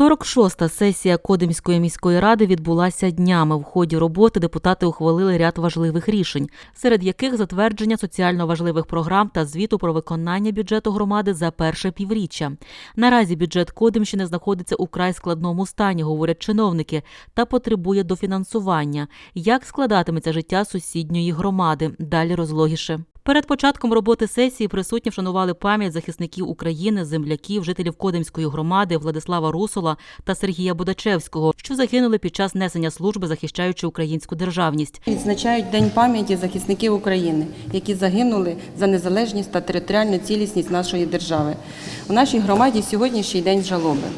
46-та сесія Кодимської міської ради відбулася днями. В ході роботи депутати ухвалили ряд важливих рішень, серед яких затвердження соціально важливих програм та звіту про виконання бюджету громади за перше півріччя. Наразі бюджет Кодимщини знаходиться у край складному стані, говорять чиновники, та потребує дофінансування. Як складатиметься життя сусідньої громади? Далі розлогіше. Перед початком роботи сесії присутні вшанували пам'ять захисників України, земляків, жителів Кодимської громади Владислава Русола та Сергія Будачевського, що загинули під час несення служби, захищаючи українську державність. Відзначають День пам'яті захисників України, які загинули за незалежність та територіальну цілісність нашої держави. У нашій громаді сьогодні ще й день жалоби.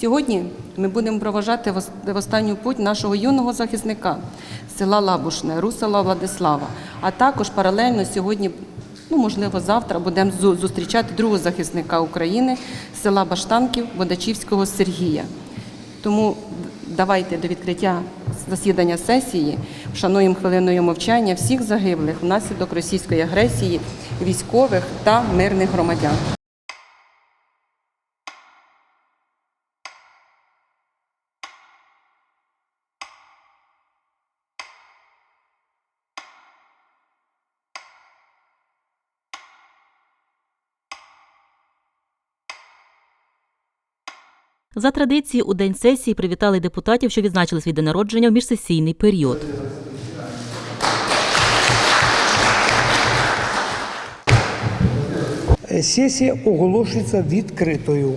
Сьогодні ми будемо проважати в останню путь нашого юного захисника села Лабушне, Русала Владислава. А також паралельно сьогодні, ну можливо, завтра будемо зустрічати другого захисника України села Баштанків Водачівського Сергія. Тому давайте до відкриття засідання сесії вшануємо хвилиною мовчання всіх загиблих внаслідок російської агресії, військових та мирних громадян. За традицією, у день сесії привітали депутатів, що відзначили свій день народження в міжсесійний період. Сесія оголошується відкритою.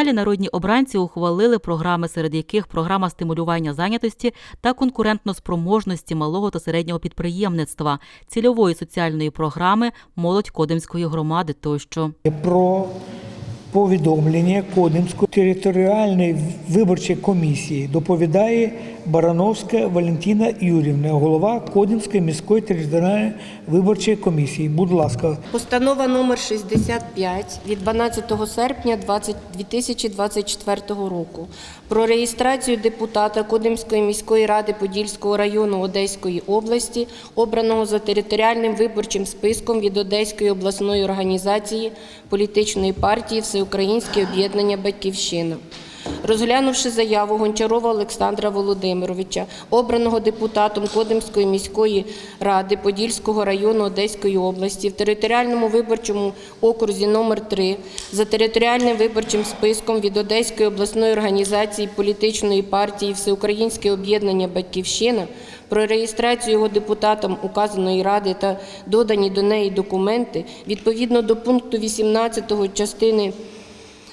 Далі народні обранці ухвалили програми, серед яких програма стимулювання зайнятості та конкурентноспроможності малого та середнього підприємництва, цільової соціальної програми Молодь Кодимської громади тощо. Про повідомлення Кодимської територіальної виборчої комісії доповідає Барановська Валентина Юрівна, голова Кодимської міської територіальної виборчої комісії. Будь ласка, Постанова номер 65 від 12 серпня 20 2024 року про реєстрацію депутата Кодимської міської ради Подільського району Одеської області, обраного за територіальним виборчим списком від Одеської обласної організації політичної партії Всеукраїнське об'єднання Батьківщина. Розглянувши заяву Гончарова Олександра Володимировича, обраного депутатом Кодимської міської ради Подільського району Одеської області в територіальному виборчому окрузі номер 3 за територіальним виборчим списком від Одеської обласної організації політичної партії Всеукраїнське об'єднання Батьківщина про реєстрацію його депутатом указаної ради та додані до неї документи відповідно до пункту 18 частини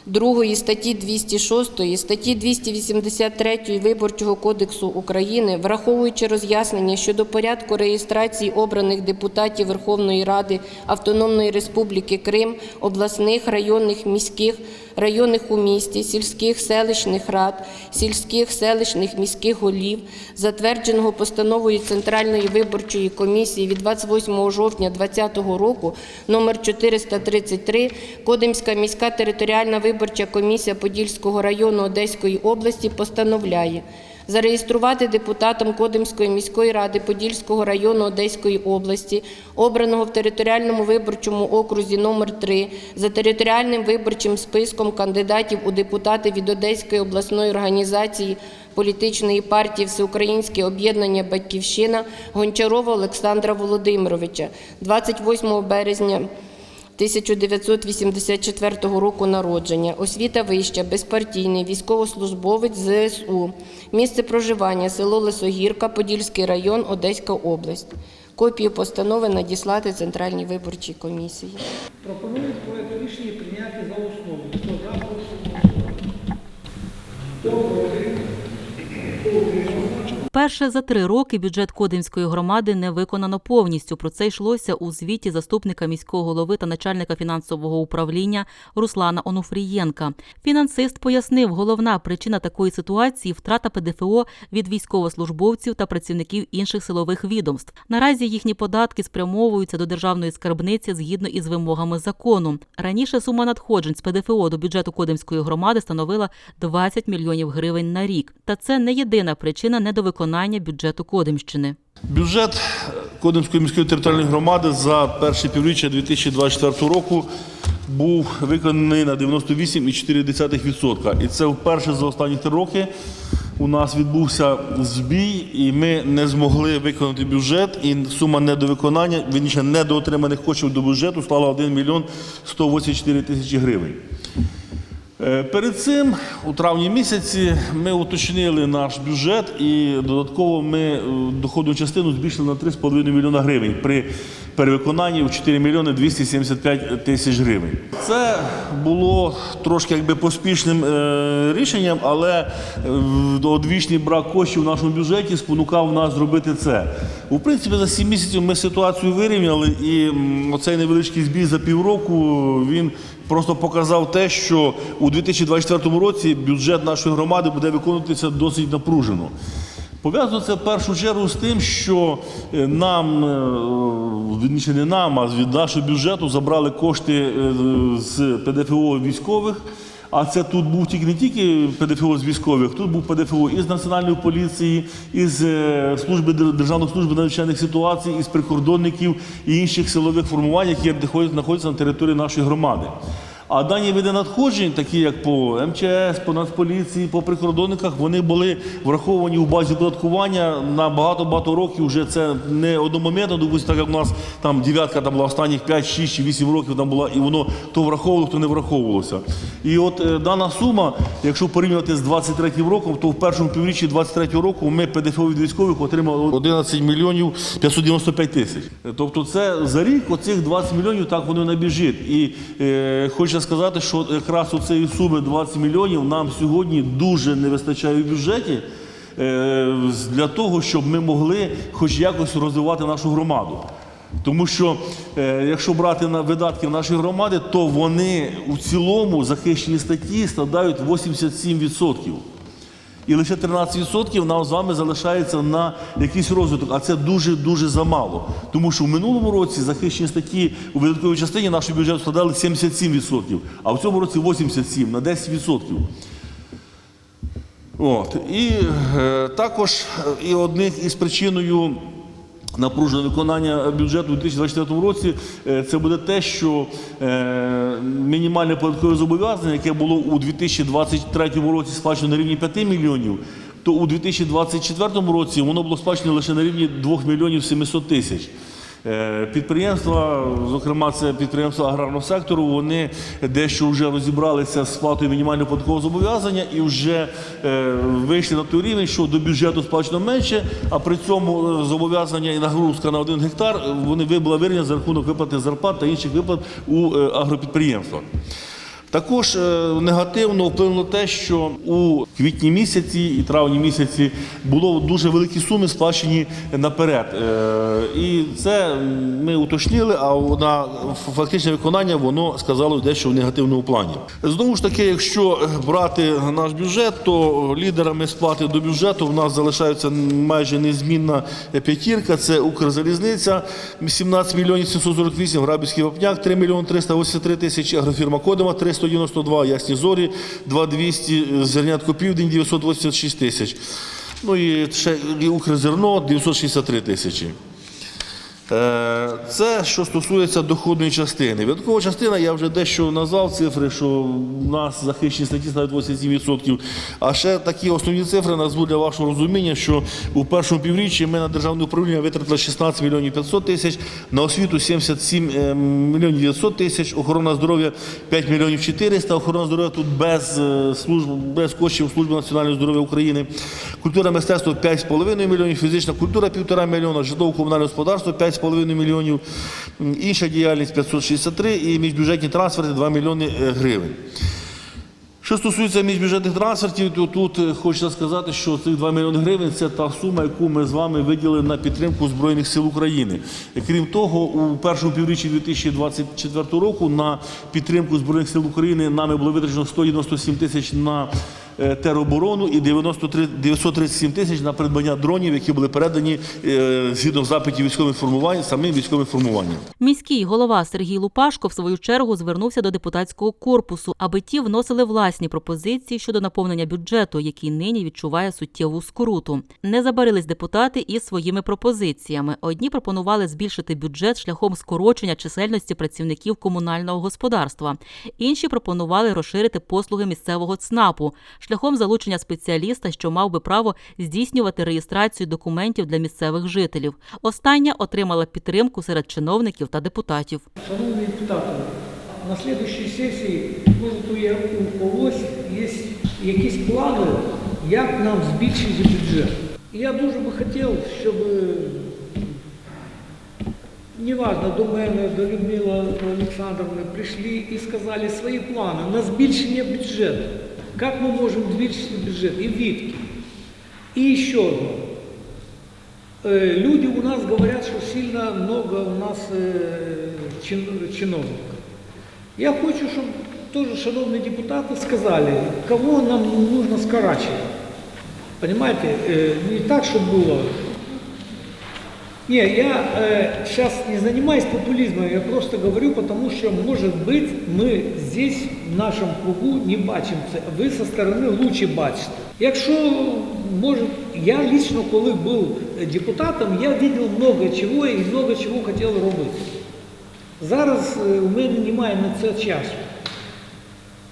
2 статті 206, статті 283 Виборчого кодексу України, враховуючи роз'яснення щодо порядку реєстрації обраних депутатів Верховної Ради Автономної Республіки Крим, обласних, районних, міських, районних у місті, сільських селищних рад, сільських селищних міських голів, затвердженого постановою Центральної виборчої комісії від 28 жовтня 2020 року номер 433 Кодимська міська територіальна виборча комісія Подільського району Одеської області постановляє зареєструвати депутатом Кодимської міської ради Подільського району Одеської області, обраного в територіальному виборчому окрузі номер 3 за територіальним виборчим списком кандидатів у депутати від Одеської обласної організації політичної партії Всеукраїнське об'єднання Батьківщина Гончарова Олександра Володимировича. 28 березня 1984 року народження, освіта вища, безпартійний, військовослужбовець ЗСУ, місце проживання, село Лисогірка, Подільський район, Одеська область. Копію постанови надіслати Центральній виборчій комісії. Пропоную проект рішення прийняти за основу. За, прошу голосувати. Хто проти? Вперше за три роки бюджет Кодимської громади не виконано повністю. Про це йшлося у звіті заступника міського голови та начальника фінансового управління Руслана Онуфрієнка. Фінансист пояснив, головна причина такої ситуації втрата ПДФО від військовослужбовців та працівників інших силових відомств. Наразі їхні податки спрямовуються до державної скарбниці згідно із вимогами закону. Раніше сума надходжень з ПДФО до бюджету Кодимської громади становила 20 мільйонів гривень на рік. Та це не єдина причина недовиконання бюджету Кодимщини. Бюджет Кодимської міської територіальної громади за перше півріччя 2024 року був виконаний на 98,4%. І це вперше за останні три роки у нас відбувся збій, і ми не змогли виконати бюджет. І сума недовиконання, вірніше, недоотриманих коштів до бюджету склала 1 мільйон 184 тисячі гривень. Е, Перед цим, у травні місяці, ми уточнили наш бюджет і додатково ми е, доходну частину збільшили на 3,5 мільйона гривень при перевиконанні в 4 мільйони 275 тисяч гривень. Це було трошки якби поспішним е, рішенням, але одвічний брак коштів в нашому бюджеті спонукав нас зробити це. У принципі, за 7 місяців ми ситуацію вирівняли, і оцей невеличкий збій за півроку він просто показав те, що у 2024 році бюджет нашої громади буде виконуватися досить напружено. Пов'язано це в першу чергу з тим, що е, нам, е, вірніше не нам, а від нашого бюджету забрали кошти е, з ПДФО військових. А це тут був тільки не тільки ПДФО з військових, тут був ПДФО із національної поліції, із е, служби Державної служби надзвичайних ситуацій, із прикордонників і інших силових формувань, які знаходяться- знаходяться на території нашої громади. А дані види надходжень, такі як по МЧС, по Нацполіції, по прикордонниках, вони були враховані у базі податкування на багато-багато років. Вже це не одномоментно, допустимо, так як у нас там дев'ятка там була останніх 5, 6 чи 8 років там була, і воно то враховувало, то не враховувалося. І от е, дана сума, якщо порівнювати з 23 роком, то в першому півріччі 23 року ми ПДФО від військових отримали 11 мільйонів 595 тисяч. Тобто це за рік оцих 20 мільйонів так воно набіжить. І е, хочеться сказати, що якраз у цієї суми 20 мільйонів нам сьогодні дуже не вистачає в бюджеті е, для того, щоб ми могли хоч якось розвивати нашу громаду. Тому що е, якщо брати на видатки нашої громади, то вони у цілому захищені статті складають 87%. І лише 13% нам з вами залишається на якийсь розвиток, а це дуже-дуже замало. Тому що в минулому році захищені статті у видатковій частині нашого бюджету складали 77%, а в цьому році 87% на 10%. От. І е, також е, і одних із причиною напруженого виконання бюджету у 2024 році е, це буде те, що е, мінімальне податкове зобов'язання, яке було у 2023 році сплачено на рівні 5 мільйонів, то у 2024 році воно було сплачено лише на рівні 2 мільйонів 700 тисяч. Е, Підприємства, зокрема, це підприємства аграрного сектору, вони дещо вже розібралися з сплатою мінімального податкового зобов'язання і вже е, вийшли на той рівень, що до бюджету сплачено менше, а при цьому е, зобов'язання і нагрузка на один гектар вони була вирівняна за рахунок виплати зарплат та інших виплат у агропідприємствах. Також е, негативно вплинуло те, що у квітні місяці і травні місяці було дуже великі суми сплачені наперед. Е, І це ми уточнили, а на фактичне виконання воно сказало дещо в негативному плані. Знову ж таки, якщо брати наш бюджет, то лідерами сплати до бюджету в нас залишаються майже незмінна п'ятірка. Це Укрзалізниця 17 мільйонів 748, Грабівський вапняк 3 мільйони 383 тисячі, агрофірма Кодима 392, Ясні Зорі 2200, Зернятко Південь 986 тисяч. Ну і ще Укрзерно 963 тисячі. Е, Це що стосується доходної частини. Видаткова частина, я вже дещо назвав цифри, що в нас захищені статті становить 87%. А ще такі основні цифри назву для вашого розуміння, що у першому півріччі ми на державне управління витратили 16 мільйонів 500 тисяч, на освіту 77 е, мільйонів 900 тисяч, охорона здоров'я 5 мільйонів 400, охорона здоров'я тут без е, служб, без коштів Служби національного здоров'я України, культура мистецтво 5,5 мільйонів, фізична культура 1,5 мільйона, житлово-комунальне господарство 5,5 мільйонів, інша діяльність 563 і міжбюджетні трансферти 2 мільйони е, гривень. Що стосується міжбюджетних трансфертів, то тут е, хочеться сказати, що цих 2 мільйони гривень це та сума, яку ми з вами виділили на підтримку Збройних сил України. Крім того, у першому півріччі 2024 року на підтримку Збройних сил України нами було витрачено 197 тисяч на е, тероборону і 93, 937 тисяч на придбання дронів, які були передані е, згідно запитів військових формувань самим військовим формуванням. Міський голова Сергій Лупашко в свою чергу звернувся до депутатського корпусу, аби ті вносили власні пропозиції щодо наповнення бюджету, який нині відчуває суттєву скруту. Не забарились депутати із своїми пропозиціями. Одні пропонували збільшити бюджет шляхом скорочення чисельності працівників комунального господарства. Інші пропонували розширити послуги місцевого ЦНАПу шляхом залучення спеціаліста, що мав би право здійснювати реєстрацію документів для місцевих жителів. Остання отримала підтримку серед чиновників та депутатів. Шановні депутати, на слідчій сесії, може, у когось є якісь плани, як нам збільшити бюджет. Я дуже би хотів, щоб неважно, до мене, до Людмили Олександровни прийшли і сказали свої плани на збільшення бюджету. Як ми можемо збільшити бюджет і відки. І ще одно. Э, Люди у нас говорят, что сильно много у нас э, чин- чиновников. Я хочу, чтобы тоже шановные депутаты сказали, кого нам нужно скорачивать. Понимаете, Э, не так, чтобы было. Не, я сейчас не занимаюсь популизмом, я просто говорю, потому что, может быть, мы здесь, в нашем кругу, не бачимо це. Ви со сторони лучше бачите. Якщо, може, я лично, коли був депутатом, я бачив много чого і много чого хотів робити. Зараз е, у мене немає на це часу.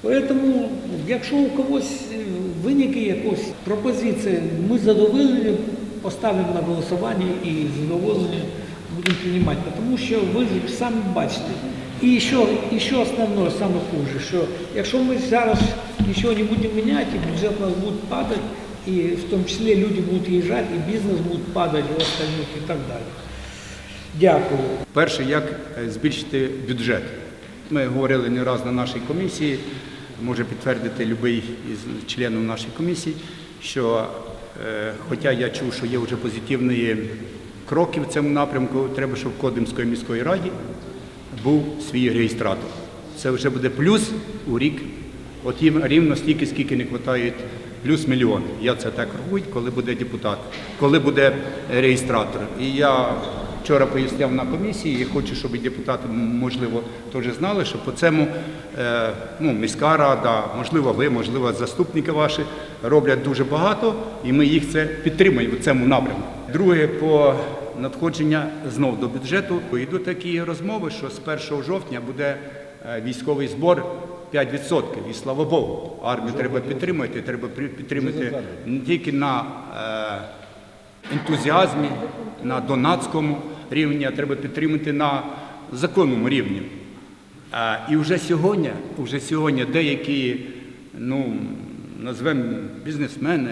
Поэтому, якщо у когось е, виникне якась пропозиція, ми задоволені, поставимо на голосування і задоволені будемо приймати. Тому що ви ж самі бачите. І ще, і ще основне, саме хуже, що якщо ми зараз нічого не будемо міняти, бюджет у нас буде падати, і в тому числі люди будуть їжджати, і бізнес буде падати, і остальних і так далі. Дякую. Перше, як е, збільшити бюджет. Ми говорили не раз на нашій комісії, може підтвердити будь-який із членів нашої комісії, що хоча я чув, що є вже позитивні кроки в цьому напрямку, треба, щоб в Кодимської міської раді був свій реєстратор. Це вже буде плюс у рік, от їм рівно стільки, скільки не вистачає, плюс мільйон. Я це так рахую, коли буде депутат, коли буде реєстратор. І я вчора поясняв на комісії, і хочу, щоб і депутати, можливо, теж знали, що по цьому е, ну, міська рада, можливо, ви, можливо, заступники ваші роблять дуже багато, і ми їх це підтримуємо в цьому напрямку. Друге, по надходження знов до бюджету йдуть такі розмови, що з 1 жовтня буде е, військовий збор 5%. І слава Богу, армію треба підтримати, треба підтримати не тільки на е, ентузіазмі, на донатському рівні, а треба підтримати на законному рівні. І вже сьогодні, вже сьогодні деякі, ну, назвемо бізнесмени,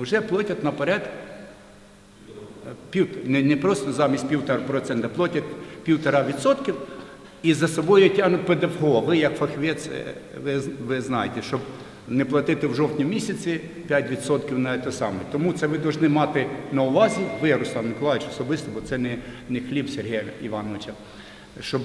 вже платять наперед пів, не, не просто замість півтора процента, платять півтора відсотків і за собою тягнуть ПДФО. Ви як фахівець, е, ви, ви знаєте, щоб не платити в жовтні місяці 5% на те саме. Тому це ви повинні мати на увазі, ви, Руслан Миколаївич, особисто, бо це не, не хліб Сергія Івановича. Щоб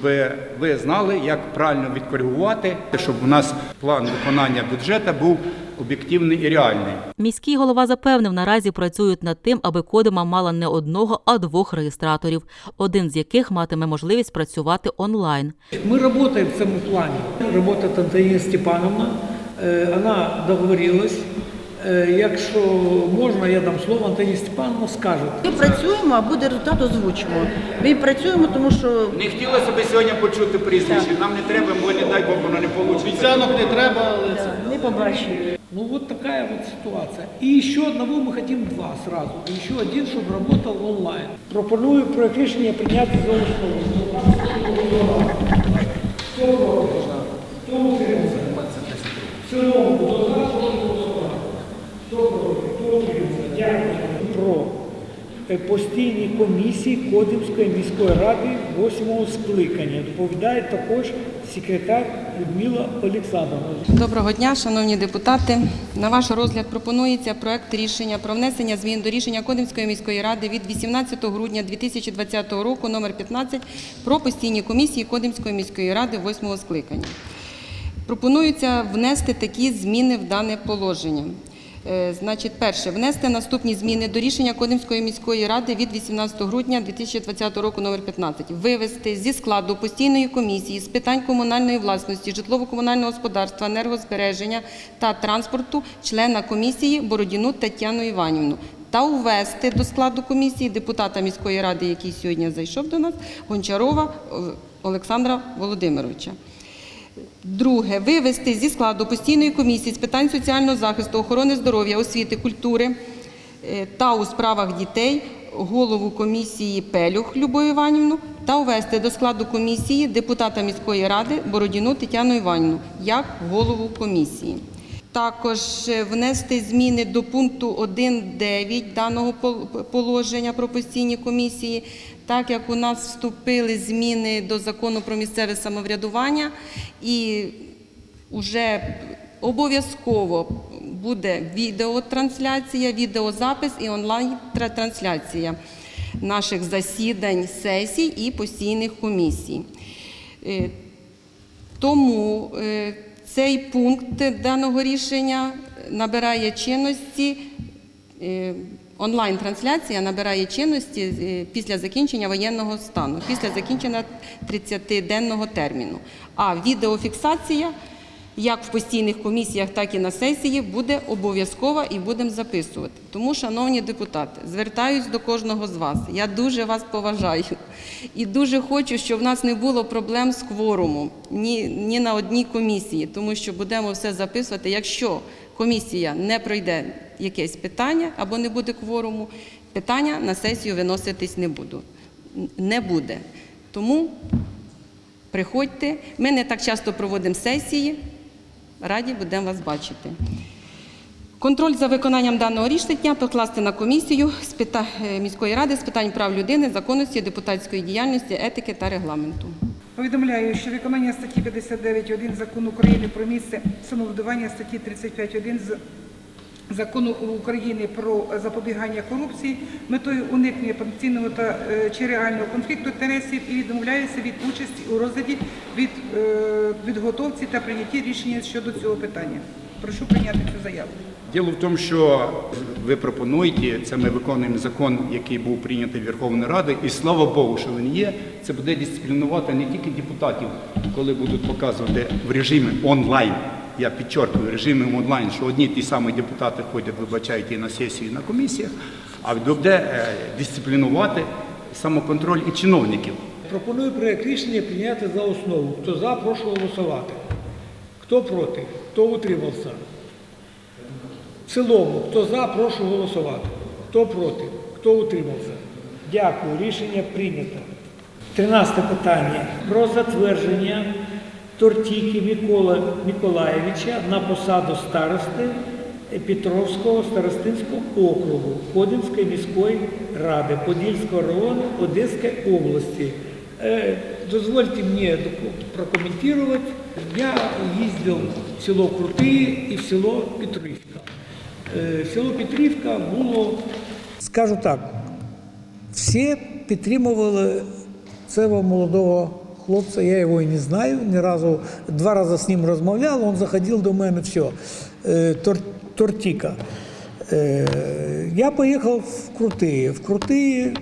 ви знали, як правильно відкоригувати, щоб у нас план виконання бюджету був об'єктивний і реальний. Міський голова запевнив, наразі працюють над тим, аби Кодима мала не одного, а двох реєстраторів, один з яких матиме можливість працювати онлайн. Мы работаем в этом плане. Работает Антоніна Степановна, Е, вона договорилась. Е, Якщо можна, я дам слово, Антоніна Степановна скаже. Ми працюємо, а буде результат озвучимо. Ми працюємо, тому що Не хотілося б сьогодні почути прізвище. Нам не треба, бо не дай Бог, воно не вийде. Обіцянок не треба, але да, не побачимо. Ну вот такая вот ситуация. И еще одного мы хотим два сразу. И еще один, чтобы работал онлайн. Пропоную проект рішення прийняти за основу. Хто проти? Хто утримався? Цілому, хто за, голосувати? Про постійні комісії Кодимської міської ради 8 скликання. Доповідає також секретар Людмила Олександровна. Доброго дня, шановні депутати. На ваш розгляд пропонується проект рішення про внесення змін до рішення Кодимської міської ради від 18 грудня 2020 року номер 15 про постійні комісії Кодимської міської ради 8 скликання. Пропонується внести такі зміни в дане положення. Е, Значить, перше, внести наступні зміни до рішення Кодимської міської ради від 18 грудня 2020 року номер 15. Вивести зі складу постійної комісії з питань комунальної власності, житлово-комунального господарства, енергозбереження та транспорту члена комісії Бородіну Тетяну Іванівну та увести до складу комісії депутата міської ради, який сьогодні зайшов до нас, Гончарова е, Олександра Володимировича. Друге, вивести зі складу постійної комісії з питань соціального захисту, охорони здоров'я, освіти, культури е, та у справах дітей голову комісії Пелюх Любов Іванівну та увести до складу комісії депутата міської ради Бородіну Тетяну Іванівну як голову комісії. Також е, внести зміни до пункту 1.9 даного пол- положення про постійні комісії, так як у нас вступили зміни до закону про місцеве самоврядування і вже обов'язково буде відеотрансляція, відеозапис і онлайн-трансляція наших засідань, сесій і постійних комісій. Е, тому е, цей пункт даного рішення набирає чинності, е, онлайн-трансляція набирає чинності е, після закінчення воєнного стану, після закінчення 30-денного терміну. А відеофіксація як в постійних комісіях, так і на сесії буде обов'язкова і будемо записувати. Тому, шановні депутати, звертаюсь до кожного з вас. Я дуже вас поважаю і дуже хочу, щоб в нас не було проблем з кворумом ні, ні на одній комісії, тому що будемо все записувати. Якщо комісія не пройде якесь питання або не буде кворуму, питання на сесію виноситись не буду. Не буде. Тому приходьте. Ми не так часто проводимо сесії. Раді будемо вас бачити. Контроль за виконанням даного рішення покласти на комісію з пита- е, міської ради з питань прав людини, законності, депутатської діяльності, етики та регламенту. Повідомляю, що виконання статті 59.1 Закону України про місце самоврядування статті 35.1 з Закону України про запобігання корупції метою уникнення потенційного та е, чи реального конфлікту інтересів і відмовляється від участі у розгляді від е, підготовці та прийнятті рішення щодо цього питання. Прошу прийняти цю заяву. Діло в тому, що ви пропонуєте, це ми виконуємо закон, який був прийнятий Верховною Радою, і слава Богу, що він є. Це буде дисциплінувати не тільки депутатів, коли будуть показувати в режимі онлайн. Я підчеркую, в режимі онлайн, що одні ті самі депутати ходять, вибачають і на сесії, і на комісіях, а буде е, дисциплінувати самоконтроль і чиновників. Пропоную проект рішення прийняти за основу. Хто за, прошу голосувати. Хто проти? Хто утримався? В цілому, хто за, прошу голосувати. Хто проти? Хто утримався? Дякую. Рішення прийнято. Тринадцяте питання. Про затвердження Тортіки Микола Миколаєвича на посаду старости Петровського старостинського округу Ходинської міської ради Подільського району Одеської области. Э, Дозвольте мне прокомментировать. Я ездил в село Крутые и в село Петривка. Е, Село Петрівка було, скажу так, всі підтримували цього молодого хлопця. Я його і не знаю. Ні разу два рази з ним розмовляв, він заходив до мене, все. Е, Тор, Тортіка. Е, Я поїхав в Крутые. В Крутые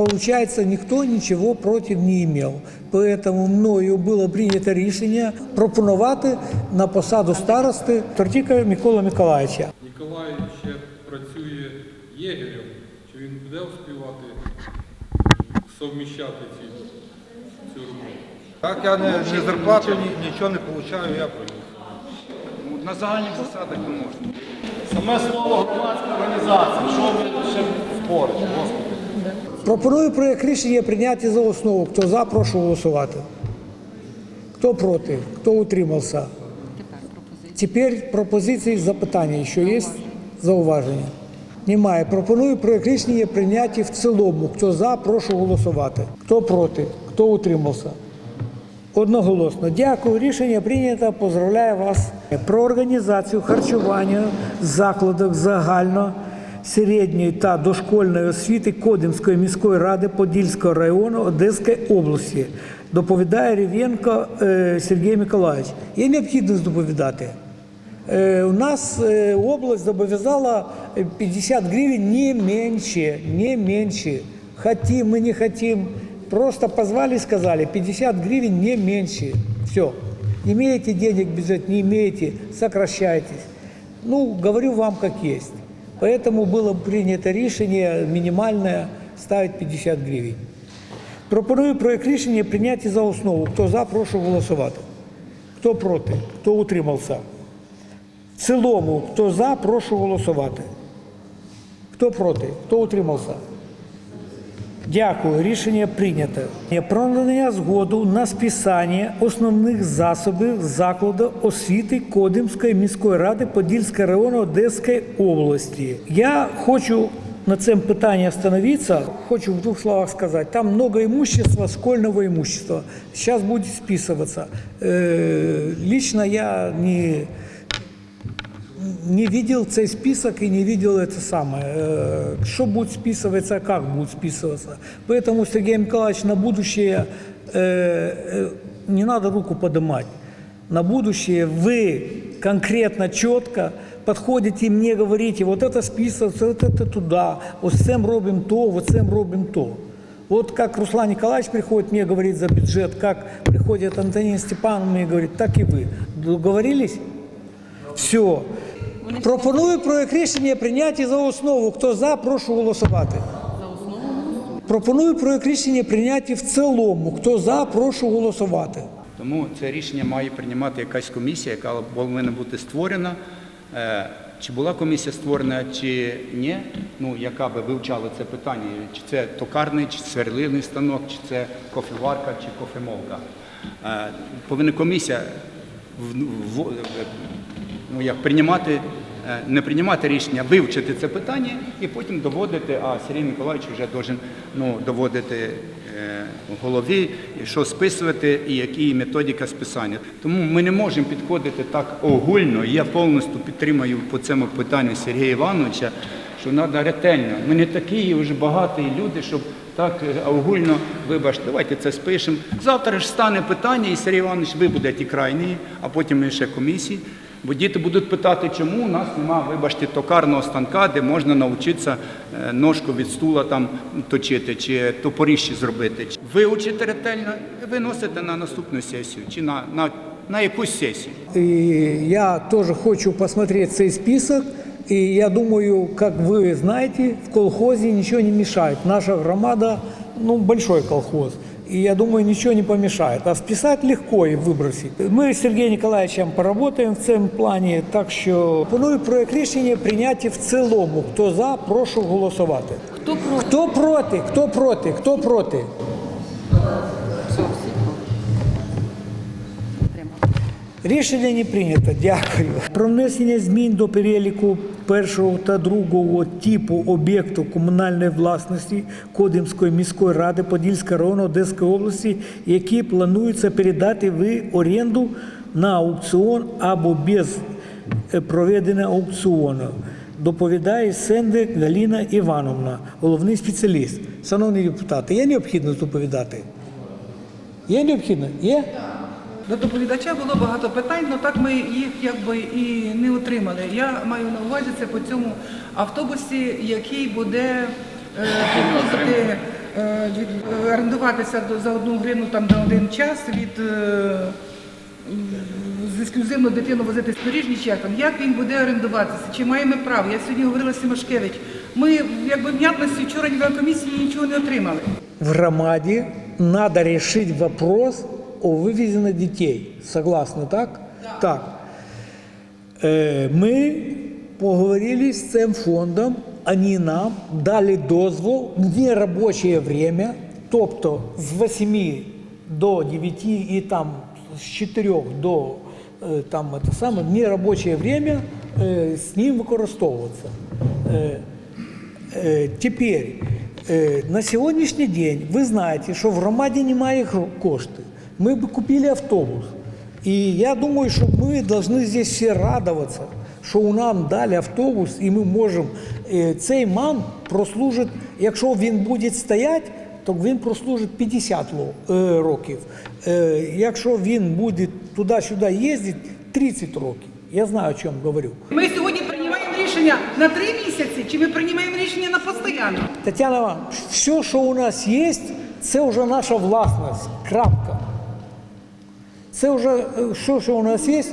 Получается, никто ничего против не имел. Поэтому мною було прийнято рішення пропонувати на посаду старости Тортіка Микола Миколаївича. Ніколай ще працює єгерем, чи він буде успівати совміщати ці, цю роботу? Так, я не, не зарплату, ні, нічого не получаю, я. Ну, На загальних засадах не можна. Саме слово громадська організація. Що ви ще спорите, Господи? Пропоную проект рішення прийняти за основу. Хто за, прошу голосувати. Хто проти, хто утримався. Тепер пропозиції запитання. Що є зауваження? Немає. Пропоную проект рішення прийняти в цілому. Хто за, прошу голосувати. Хто проти, хто утримався. Одноголосно. Дякую. Рішення прийнято. Поздравляю вас. Про організацію харчування в загально середньої та дошкольної освіти Кодимської міської ради Подільського району Одеської області. Доповідає Рівенко е, Сергій Миколаївич. Є необхідність доповідати. Е, У нас е, область зобов'язала е, 50 гривень не менше, не менше. Хотим, мы не хотим. Просто позвали и сказали, 50 гривен не меньше. Все. Имеете денег в бюджет, не имеете, сокращайтесь. Ну, говорю вам как есть. Поэтому было принято решение минимальное ставить 50 гривень. Пропоную проект рішення прийняти за основу. Хто за, прошу голосувати. Хто проти, хто утримався. В цілому, хто за, прошу голосувати. Хто проти, хто утримався. Дякую. Рішення прийнято. Про надання згоду на списання основних засобів закладу освіти Кодимської міської ради Подільського району Одеської області. Я хочу на цьому питанні остановиться. Хочу в двух словах сказать. Там много имущества, школьного имущества. Сейчас будет списываться. Э, Лично я не не видел цей список и не видел это самое, э, что будет списываться, как будет списываться. Поэтому, Сергей Николаевич, на будущее э, э, не надо руку поднимать. На будущее вы конкретно, четко подходите и мне говорите, вот это списывается, вот это туда, вот с этим робим то, вот с этим робим то. Вот как Руслан Николаевич приходит мне говорит за бюджет, как приходит Антонина Степановна мне говорит, так и вы. Договорились? Все. Пропоную проект рішення прийняти за основу. Хто за, прошу голосувати. За основу? Пропоную проект рішення прийняти в цілому. Хто за, прошу голосувати. Тому це рішення має приймати якась комісія, яка повинна бути створена. Е, Чи була комісія створена, чи ні, ну, яка би вивчала це питання, чи це токарний, чи сверлильний станок, чи це кофеварка, чи кофемолка. Е, Повинна комісія ну, як приймати, е, не приймати рішення, вивчити це питання і потім доводити, а Сергій Миколаївич вже должен ну, доводити е, голові, що списувати і які методика списання. Тому ми не можемо підходити так огульно. Я повністю підтримую по цьому питанню Сергія Івановича, що треба ретельно. Ми не такі вже багаті люди, щоб так е, огульно, вибачте, давайте це спишемо. Завтра ж стане питання, і Сергій Іванович, ви будете крайні, а потім ми ще комісії. Бо діти будуть питати, чому у нас немає, вибачте, токарного станка, де можна навчитися е, ножку від стула там точити, чи топоріщі зробити. Вивчити ретельно і виносити на наступну сесію, чи на, на, на якусь сесію. И я тоже хочу посмотреть цей список. И я думаю, как вы знаете, в колхозе ничего не мешает. Наша громада, ну, большой колхоз. И я думаю, ничего не помешает. А списать легко и выбросить. Мы с Сергеем Николаевичем поработаем в цьому плані. Так що пропоную проект рішення прийняти в цілому. Хто за, прошу голосувати. Хто проти? Хто проти? Хто проти? Хто проти? Рішення не прийнято. Дякую. Про внесення змін до переліку першого та другого типу об'єкту комунальної власності Кодимської міської ради Подільського району Одеської області, які планується передати в оренду на аукціон або без е, проведення аукціону. Доповідає Сендик Галіна Івановна, головний спеціаліст. Шановні депутати, є необхідність доповідати? Є необхідність? Є? До доповідача було багато питань, але так ми їх якби і не отримали. Я маю на увазі це по цьому автобусі, який буде е, е, від- орендуватися до- за одну гривну там на один час від е, з ексклюзивно дитину возити з Поріжні чи як він буде орендуватися? Чи маємо право? Я сьогодні говорила з Симошкевич. Ми якби внятності вчора ні комісії нічого не отримали. в громаде надо решить вопрос о вывезенных детей. Согласны, так? Так. Е, Ми поговорили з цим фондом, вони нам дали дозвол в неробочее время, тобто з 8 до 9 і там з 4 до е, там, это саме, в неробочее время е, з ним використовуватися. Е, Е, Теперь, е, на сьогоднішній день ви знаєте, що в громаді немає гро- коштів. мы бы купили автобус. И я думаю, что мы должны здесь все радоваться, що у нам дали автобус, і ми можемо. е, Цей ман прослужить, якщо він буде стояти, то він прослужить 50 ло- е, років. Е, Якщо він буде туди-сюди їздити, 30 років. Я знаю, о чому говорю. Ми сьогодні приймаємо рішення на три місяці, чи ми приймаємо рішення на постійно? Тетяна, Івановна, все, що у нас є, це вже наша власність. Крапка. Це вже е, що, що у нас є.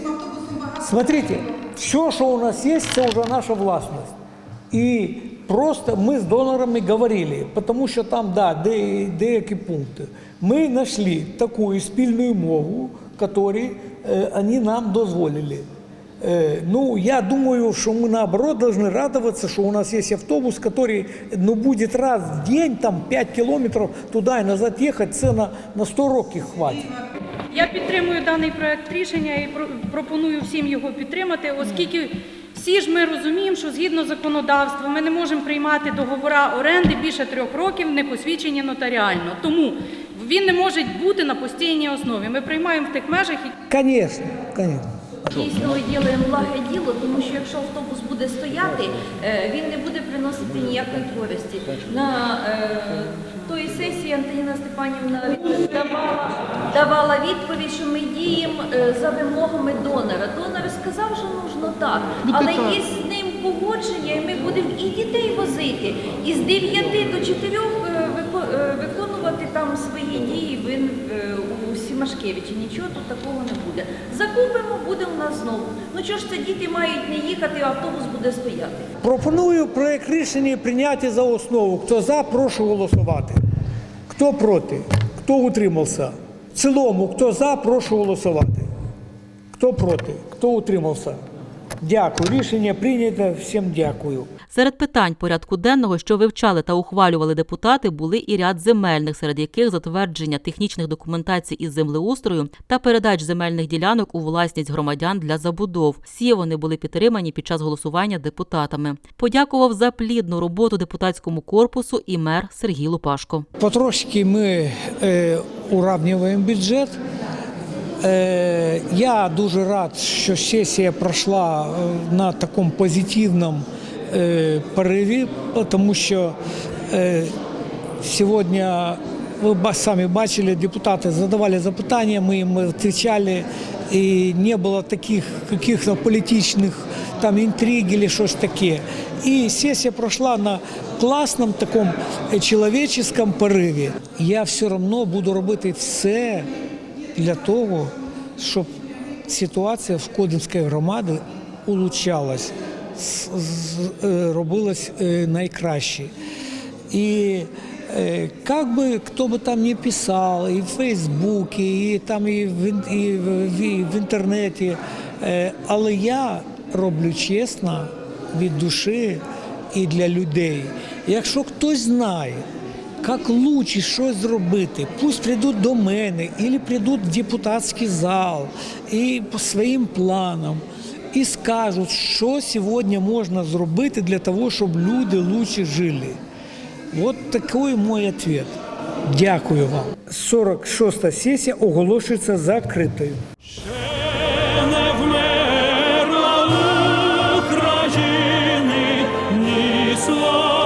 Смотрите, все, що у нас є, це вже наша власність. І просто ми з донорами говорили, тому що там, да, де, деякі пункти. Ми знайшли таку спільну мову, яку е, вони нам дозволили. Э, Ну, я думаю, что мы наоборот должны радоваться, что у нас есть автобус, который ну, будет раз в день, там 5 километров туда и назад ехать, це на, на 100 років хватить. Я підтримую даний проект рішення і пропоную всім його підтримати, оскільки всі ж ми розуміємо, що згідно законодавства ми не можемо приймати договори оренди більше трьох років, не посвідчені нотаріально. Тому він не може бути на постійній основі. Ми приймаємо в тих межах, які Звісно, конечно. Дійсно, ми ділимо благе діло, тому що якщо автобус буде стояти, е, він не буде приносити ніякої користі. На е, тої сесії Антоніна Степанівна давала, давала відповідь, що ми діємо е, за вимогами донора. Донор сказав, що нужно так, але є з ним погодження, і ми будемо і дітей возити, і з 9 до 4 е, вико- е, виконувати там свої дії він, е, у Сімашкевичі. Нічого тут такого не буде. Закупимо, буде у нас знову. Ну чого ж це діти мають не їхати, автобус буде стояти? Пропоную проект рішення прийняти за основу. Хто за, прошу голосувати. Хто проти? Хто утримався? В цілому, хто за, прошу голосувати. Хто проти? Хто утримався? Дякую. Рішення прийнято. Всім дякую. Серед питань порядку денного, що вивчали та ухвалювали депутати, були і ряд земельних, серед яких затвердження технічних документацій із землеустрою та передач земельних ділянок у власність громадян для забудов. Всі вони були підтримані під час голосування депутатами. Подякував за плідну роботу депутатському корпусу і мер Сергій Лупашко. Потрошки ми е, уравнюємо бюджет. Е, я дуже рад, що сесія пройшла е, на такому позитивному пориві, тому що е, сьогодні ви самі бачили, депутати задавали запитання, ми їм відповідали, і не було таких каких-то політичних там інтриг или щось таке. І сесія пройшла на класному такому е, чоловіческому пориві. Я все одно буду робити все для того, щоб ситуація в Кодинській громаді улучшалась, е, робилась е, найкраще. І е, как би хто би там не писав, і в Фейсбуці, і там і в, і в, і в інтернеті, але я роблю чесно від душі і для людей. Якщо хтось знає, як лучше щось зробити, пусть прийдуть до мене, або прийдуть в депутатський зал і по своїм планам. І скажуть, що сьогодні можна зробити для того, щоб люди краще жили. От такий мій відповідь. Дякую вам. 46-та сесія оголошується закритою. Не вмерла ні слава,